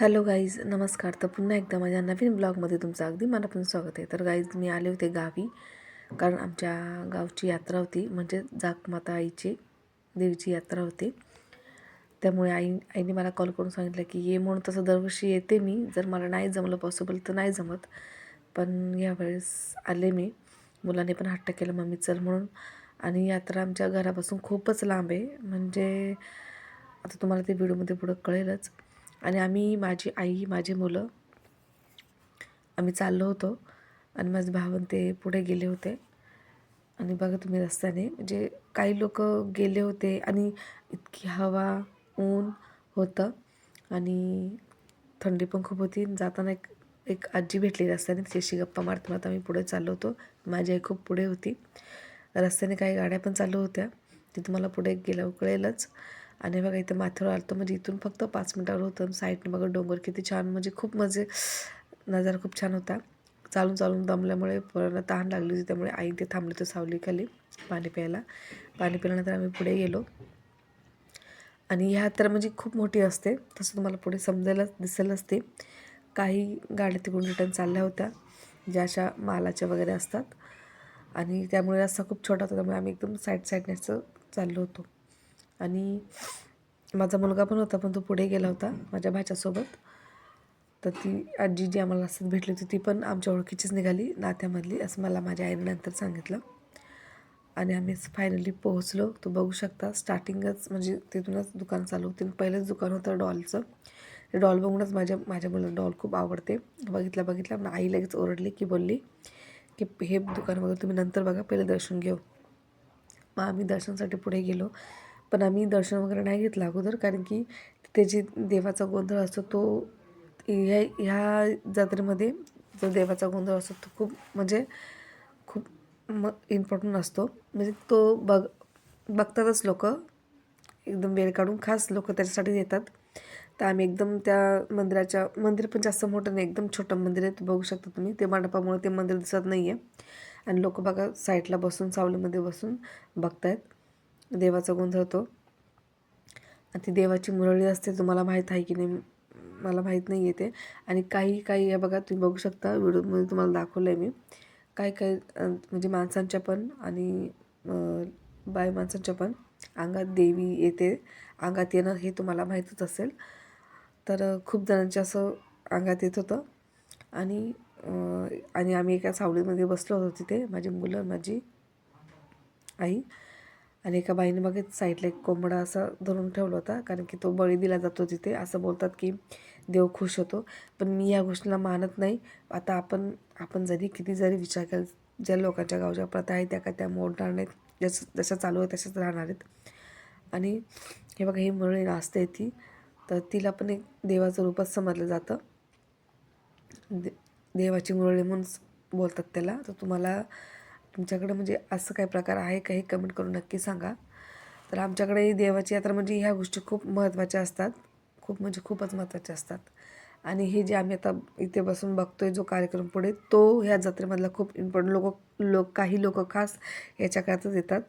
Hello guys नमस्कार. तर पुन्हा एकदा माझ्या नवीन ब्लॉगमध्ये तुमचं अगदी मनापासून स्वागत आहे. तर गाईज मी आले होते गावी कारण आमच्या गावची यात्रा होती. म्हणजे जाकमाता आईची देवीची यात्रा होती. त्यामुळे आई आईने मला कॉल करून सांगितलं की ये म्हणून तसं दरवर्षी येते मी. जर मला नाही जमलं पॉसिबल तर नाही जमत. पण यावेळेस आले मी. मुलाने पण हट्ट केलं मम्मी चल म्हणून. आणि यात्रा आमच्या घरापासून खूपच लांब आहे. म्हणजे आता तुम्हाला ते व्हिडिओमध्ये पुढं कळेलच. आणि आम्ही माझी आई माझी मुलं आम्ही चाललो होतो. आणि माझे भावन ते पुढे गेले होते. आणि बघा तुम्ही रस्त्याने म्हणजे काही लोक गेले होते आणि इतकी हवा ऊन होतं. आणि थंडी पण खूप होती. जाताना एक एक आजी भेटली रस्त्याने. तिच्याशी गप्पा मारत मारत आम्ही पुढे चाललो होतो. माझी आई खूप पुढे होती. रस्त्याने काही गाड्या पण चालू होत्या. ते तुम्हाला पुढे गेलं कळेलच आणि बघा इथं माथ्यावर आलं म्हणजे इथून फक्त पाच मिनटावर होतं. साईडने बघा डोंगर किती छान. म्हणजे खूप मजे नजारा खूप छान होता. चालून चालून दमल्यामुळे पोरांना तहान लागली होती. त्यामुळे आई ते थांबले होते सावलीखाली पाणी प्यायला. पाणी पिल्यानंतर आम्ही पुढे गेलो. आणि ह्या तर म्हणजे खूप मोठी असते. तसं तुम्हाला पुढे समजायलाच दिसेल असते. काही गाड्या तिकडून रिटर्न चालल्या होत्या ज्या अशा मालाच्या वगैरे असतात. आणि त्यामुळे रस्ता खूप छोटा होता. त्यामुळे आम्ही एकदम साईड साईडने असं चाललो होतो. आणि माझा मुलगा पण होता पण तो पुढे गेला होता माझ्या भाच्यासोबत. तर ती आजी जी आम्हाला असत भेटली होती ती पण आमच्या ओळखीचीच निघाली नात्यामधली असं मला माझ्या आईने नंतर सांगितलं. आणि आम्ही फायनली पोहोचलो. तो बघू शकता स्टार्टिंगच म्हणजे तिथूनच दुकान चालू होते. पहिलंच दुकान होतं डॉलचं. ते डॉल बघूनच माझ्या माझ्या मुलाला डॉल खूप आवडते. बघितलं बघितलं मग आई लगेच ओरडली की बोलली की हे दुकान बघा तुम्ही नंतर बघा पहिले दर्शन घेऊ. मग आम्ही दर्शनासाठी पुढे गेलो. पण आम्ही दर्शन वगैरे नाही घेतलं अगोदर कारण की तिथे जे देवाचा गोंधळ असतो तो ह्या ह्या जत्रेमध्ये जो देवाचा गोंधळ असतो तो खूप म्हणजे खूप म इम्पॉर्टंट असतो. म्हणजे तो बघ बघतातच लोक. एकदम वेळ काढून खास लोक त्याच्यासाठी येतात तर आम्ही एकदम त्या मंदिराच्या मंदिर पण जास्त मोठं नाही एकदम छोटं मंदिर आहे बघू शकता तुम्ही. ते मंडपामुळे ते मंदिर दिसत नाही आहे आणि लोक बघा साईडला बसून सावलीमध्ये बसून बघतायत. देवाचा गोंधळतो आणि ती देवाची मुरळी असते तुम्हाला माहीत आहे की नाही? मला माहीत नाही येते आणि काही काही हे बघा तुम्ही बघू शकता व्हिडिओमध्ये तुम्हाला दाखवलं आहे मी. काही काही म्हणजे माणसांच्या पण आणि बाय माणसांच्या पण अंगात देवी येते. अंगात येणं हे तुम्हाला माहीतच असेल. तर खूप जणांच्या असं अंगात येत होतं. आणि आणि आम्ही एका सावलीमध्ये बसलो होतो तिथे. माझी मुलं माझी आई. आणि एका बाईने बघित साईडला एक कोंबडा असा धरून ठेवला होता कारण की तो बळी दिला जातो तिथे. असं बोलतात की देव खुश होतो. पण मी या गोष्टीला मानत नाही. आता आपण आपण जरी किती जरी विचार केला ज्या लोकांच्या गावच्या प्रथा आहेत त्या का त्या मोडणार नाहीत. जसं जशा चालू आहे तशाच राहणार आहेत. आणि हे बघा ही मुरळी नाचते ती. तर तिला पण एक देवाचं रूपच समजलं जातं. दे देवाची मुरळी म्हणून बोलतात त्याला. तर तुम्हाला तुमच्याकडे म्हणजे असं काही प्रकार आहे का हे कमेंट करून नक्की सांगा. तर आमच्याकडे देवाची यात्रा म्हणजे ह्या गोष्टी खूप महत्त्वाच्या असतात. खूप म्हणजे खूपच महत्त्वाच्या असतात. आणि हे जे आम्ही आता इथे बसून बघतो आहे जो कार्यक्रम पुढे तो ह्या जत्रेमधला खूप इम्पॉर्टंट लोक लोक काही लोक खास याच्या काळातच येतात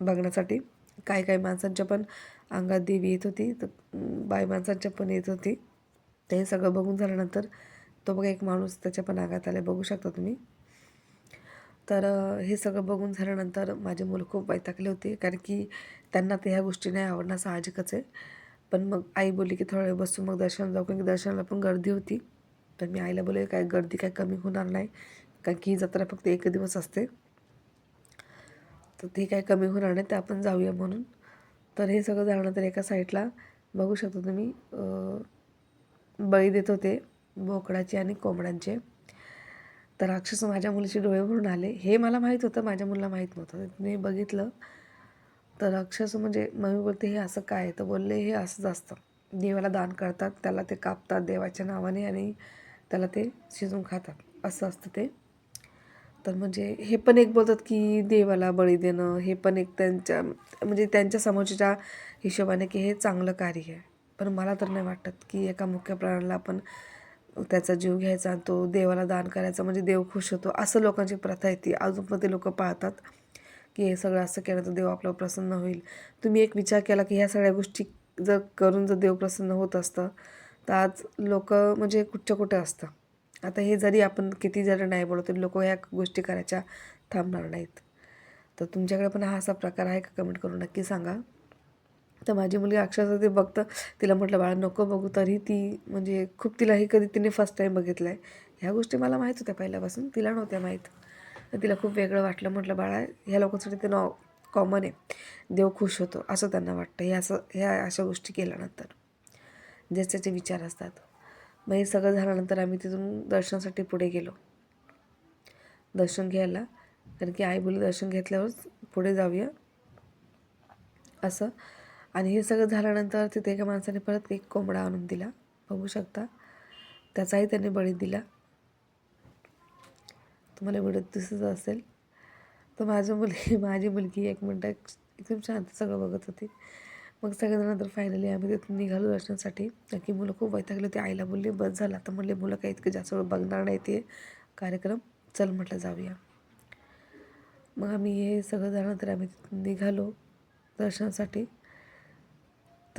बघण्यासाठी. काही काही माणसांच्या पण अंगात देवी येत होती तर बाई माणसांच्या पण येत होती. ते सगळं बघून झाल्यानंतर तो बघा एक माणूस त्याच्या पण अंगात आले बघू शकता तुम्ही. तर हे सगळं बघून झाल्यानंतर माझे मुलं खूप वैतागले होते. कारण की त्यांना ते ह्या गोष्टी नाही आवडणं साहजिकच आहे. पण मग आई बोलली की थोडा वेळ बसून मग दर्शन जाऊ. कारण की दर्शनाला पण गर्दी होती. पण मी आईला बोलले काय गर्दी काय कमी होणार नाही. कारण की ही जत्रा फक्त एक दिवस असते. तर ती काय कमी होणार नाही ते आपण जाऊया म्हणून. तर हे सगळं झाल्यानंतर एका साईडला बघू शकता तुम्ही बळी देत होते बोकडाचे आणि कोंबड्यांचे. तर राक्षस माझ्या मुलीचे डोळे भरून आले. हे मला माहीत होतं माझ्या मुलीला माहीत नव्हतं. मी बघितलं. तर राक्षस म्हणजे मम्मी बोलते हे असं काय तर बोलले हे असंच असतं. देवाला दान करतात त्याला ते कापतात देवाच्या नावाने आणि त्याला ते शिजून खातात. असं असतं ते. तर म्हणजे हे पण एक बोलतात की देवाला बळी देणं हे पण एक त्यांच्या म्हणजे त्यांच्या समोरच्या हिशोबाने की हे चांगलं कार्य आहे. पण मला तर नाही वाटत की एका मुख्य प्राण्याला आपण त्याचा जीव घ्यायचा तो देवाला दान करायचा म्हणजे देव खुश होतो. असं लोकांची प्रथा आहे ती. अजून पण ते लोक पाहतात की हे सगळं असं केलं तर देव आपल्यावर प्रसन्न होईल. तुम्ही एक विचार केला की ह्या सगळ्या गोष्टी जर करून जर देव प्रसन्न होत असतं तर आज लोक म्हणजे कुठच्या कुठे असतं? आता हे जरी आपण किती जरी नाही बोललो तरी लोक ह्या गोष्टी करायच्या थांबणार नाहीत. तर तुमच्याकडे पण हा असा प्रकार आहे का? कमेंट करून नक्की सांगा. तर माझी मुलगी अक्षरशः ते बघतं. तिला म्हटलं बाळा नको बघू तरी ती म्हणजे खूप तिलाही कधी तिने फर्स्ट टाईम बघितलं आहे ह्या गोष्टी मला माहीत होत्या पहिल्यापासून तिला नव्हत्या माहीत. तर तिला खूप वेगळं वाटलं. म्हटलं बाळा ह्या लोकांसाठी ते नॉ कॉमन आहे. देव खुश होतो. असं त्यांना वाटतं. हे असं ह्या अशा गोष्टी केल्यानंतर जे त्याचे विचार असतात. मग हे सगळं झाल्यानंतर आम्ही तिथून दर्शनासाठी पुढे गेलो. दर्शन घ्यायला. कारण की आई बोली दर्शन घेतल्यावरच पुढे जाऊया. असं आणि हे सगळं झाल्यानंतर तिथे एका माणसाने परत एक कोंबडा आणून दिला. बघू शकता. त्याचाही त्याने बळी दिला. तुम्हाला व्हिडिओ दिसत असेल. तर माझी मुलगी माझी मुलगी एक मिनटं एकदम शांत सगळं बघत होती. मग सगळ्यांनंतर फायनली आम्ही तिथून निघालो दर्शनासाठी. कारण की मुलं खूप वैतागली होती. आईला बोलली बस झाला. तर म्हणले मुलं काही इतकं जास्त वेळ बघणार नाही ते कार्यक्रम. चल म्हटलं जाऊया. मग आम्ही हे सगळं झाल्यानंतर आम्ही तिथून निघालो दर्शनासाठी.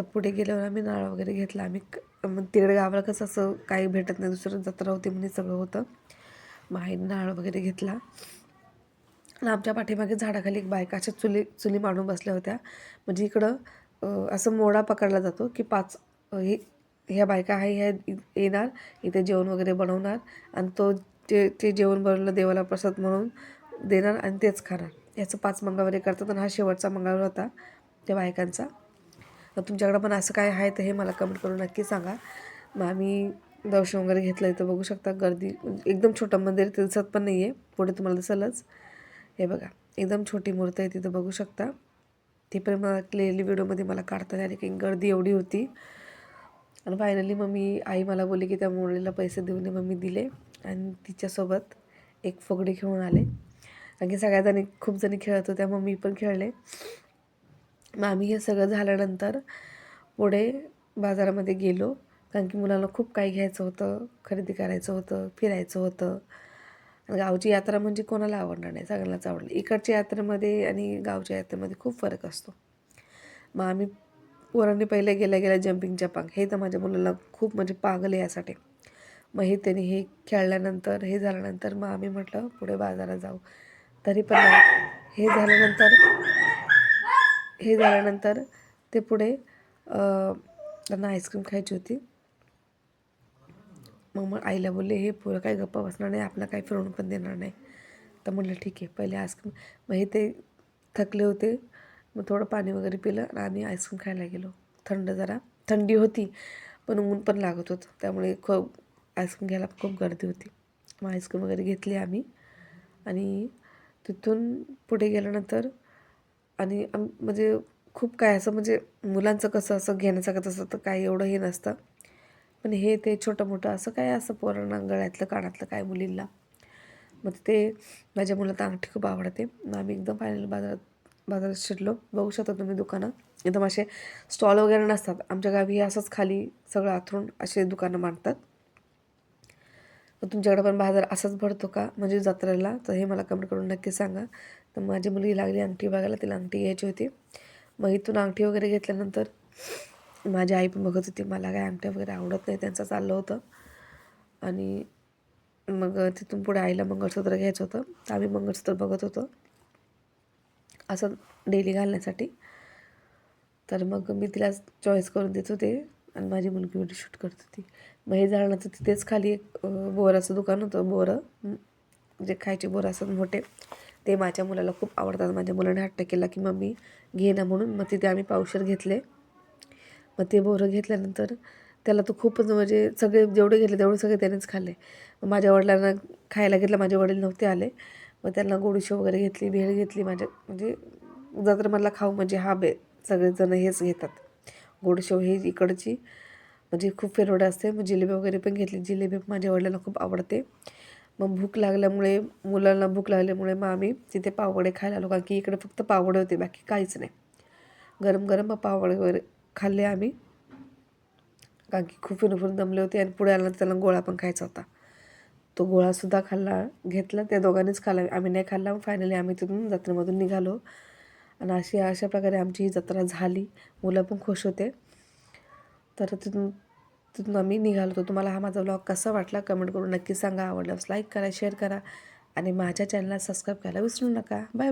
तर पुढे गेल्यावर आम्ही नारळ वगैरे घेतला. आम्ही मग तिकडे गावाला कसं असं काही भेटत नाही. दुसरं जत्रा होती म्हणजे सगळं होतं. मग आईने नारळ वगैरे घेतला. आणि आमच्या पाठीमागे झाडाखाली एक बायका अशा चुली चुली मांडून बसल्या होत्या. म्हणजे इकडं असं मोडा पकडला जातो की पाच हे ह्या बायका आहे ह्या येणार इथे जेवण वगैरे बनवणार आणि तो ते ते जेवण बनवलं देवाला प्रसाद म्हणून देणार आणि तेच खाणार. याचं पाच मंगळवारी करतात आणि हा शेवटचा मंगळवार होता त्या बायकांचा. तुमच्याकडं पण असं काय आहे तर हे मला कमेंट करून नक्की सांगा. मग आम्ही दर्शन वगैरे घेतलं इथं बघू शकता. गर्दी एकदम छोटं मंदिर ते दिसत पण नाही आहे पुढे तुम्हाला दिसलंच. हे बघा एकदम छोटी मूर्ती आहे तिथं बघू शकता. ती पण मला क्लिअरली व्हिडिओमध्ये मला काढता नाही आली की गर्दी एवढी होती. आणि फायनली मग मी आई मला बोलली की त्या मुलीला पैसे देऊन मग मी दिले. आणि तिच्यासोबत एक फुगडी घेऊन आले. कारण की सगळ्याजणी खूप जणी खेळत होत्या मग मी पण खेळले. मग आम्ही हे सगळं झाल्यानंतर पुढे बाजारामध्ये गेलो. कारण की मुलांना खूप काही घ्यायचं होतं खरेदी करायचं होतं फिरायचं होतं. गावची यात्रा म्हणजे कोणाला आवडणार नाही सगळ्यांनाच आवडली इकडच्या यात्रेमध्ये आणि गावच्या यात्रेमध्ये खूप फरक असतो. मग आम्ही पोरांनी पहिले गेल्या गेल्या जम्पिंगच्या पांग. हे तर माझ्या मुलाला खूप म्हणजे पागल यासाठी. मग हे त्यांनी हे खेळल्यानंतर हे झाल्यानंतर मग आम्ही म्हटलं पुढे बाजारात जाऊ. तरी पण हे झाल्यानंतर हे झाल्यानंतर ते पुढे त्यांना आईस्क्रीम खायची होती. मग मग आईला बोलले हे पोरं काही गप्पा बसणार नाही आपला काही फिरवून पण देणार नाही. तर म्हणलं ठीक आहे पहिले आईस्क्रीम मग हे ते थकले होते. मग थोडं पाणी वगैरे पिलं आणि आम्ही आईस्क्रीम खायला गेलो. थंड जरा. थंडी होती पण ऊन पण लागत होतं. त्यामुळे खूप आईस्क्रीम घ्यायला खूप गर्दी होती. मग आईस्क्रीम वगैरे घेतली आम्ही. आणि तिथून पुढे गेल्यानंतर आणि आम म्हणजे खूप काय असं म्हणजे मुलांचं कसं असं घेण्यासारखं तसं तर काही एवढं हे नसतं. पण हे ते छोटं मोठं असं काय असं पोरांना गळ्यातलं कानातलं काय मुलींना. मग ते माझ्या मुलाला अंगठी खूप आवडते. मग आम्ही एकदम फायनल बाजारात बाजारात शिरलो. बघू शकता तुम्ही दुकानं. एकदम असे स्टॉल वगैरे नसतात. आमच्या गावी हे असंच खाली सगळं आथरून असे दुकानं मांडतात. मग तुमच्याकडे पण बाजार असाच भरतो का? म्हणजे जत्रेला? तर हे मला कमेंट करून नक्की सांगा. तर माझी मुलगी लागली अंगठी बघायला तिला अंगठी घ्यायची होती. मग इथून अंगठी वगैरे घेतल्यानंतर माझी आई पण बघत होती मला काय अंगठ्या वगैरे आवडत नाही त्यांचं चाललं होतं. आणि मग तिथून पुढे आईला मंगळसूत्र घ्यायचं होतं. तर आम्ही मंगळसूत्र बघत होतो. असं डेली घालण्यासाठी. तर मग मी तिला चॉईस करून देत होते. आणि माझी मुलगी व्हिडिओ शूट करत होती. मग हे झाल्यानंतर तिथेच खाली एक बोराचं दुकान होतं बोरं. जे खायचे बोरं असतात मोठे ते माझ्या मुलाला खूप आवडतात. माझ्या मुलाने हट्ट केला की मम्मी घे ना म्हणून. मग तिथे आम्ही पावशर घेतले. मग ते बोरं घेतल्यानंतर त्याला तो खूपच म्हणजे सगळे जेवढे घेतले तेवढे सगळे त्यानेच खाल्ले. मग माझ्या वडिलांना खायला घेतलं माझे वडील नव्हते आले. मग त्यांना गोडीशो वगैरे घेतली भेळ घेतली माझ्या म्हणजे जत्रेमधला खाऊ म्हणजे हा बे सगळेजण हेच घेतात. गोडशेव ही इकडची. म्हणजे खूप फेरवड असते. मग जिलेबी वगैरे पण घेतली. जिलेबी माझ्या वडिलांना खूप आवडते. मग भूक लागल्यामुळे मुलांना भूक लागल्यामुळे मग आम्ही तिथे पावडे खायला आलो. कारण की इकडे फक्त पावडे होते. बाकी काहीच नाही. गरम गरम मग पावडे वगैरे खाल्ले आम्ही. कारण की खूप फिरून फिरून दमले होते. आणि पुढे आला त्याला गोळा पण खायचा होता. तो गोळासुद्धा खाल्ला घेतला. त्या दोघांनीच खाल्ला. आम्ही नाही खाल्ला. मग फायनली आम्ही तिथून जत्रेमधून निघालो. आणि अशी अशा प्रकारे आमची ही जत्रा झाली. मुलं पण खुश होते. तर तिथून तिथून आम्ही निघालो होतो. तुम्हाला हा माझा ब्लॉग कसा वाटला कमेंट करून नक्की सांगा. आवडल्यास लाईक करा शेअर करा. आणि माझ्या चॅनलला सबस्क्राईब करायला विसरू नका. Bye bye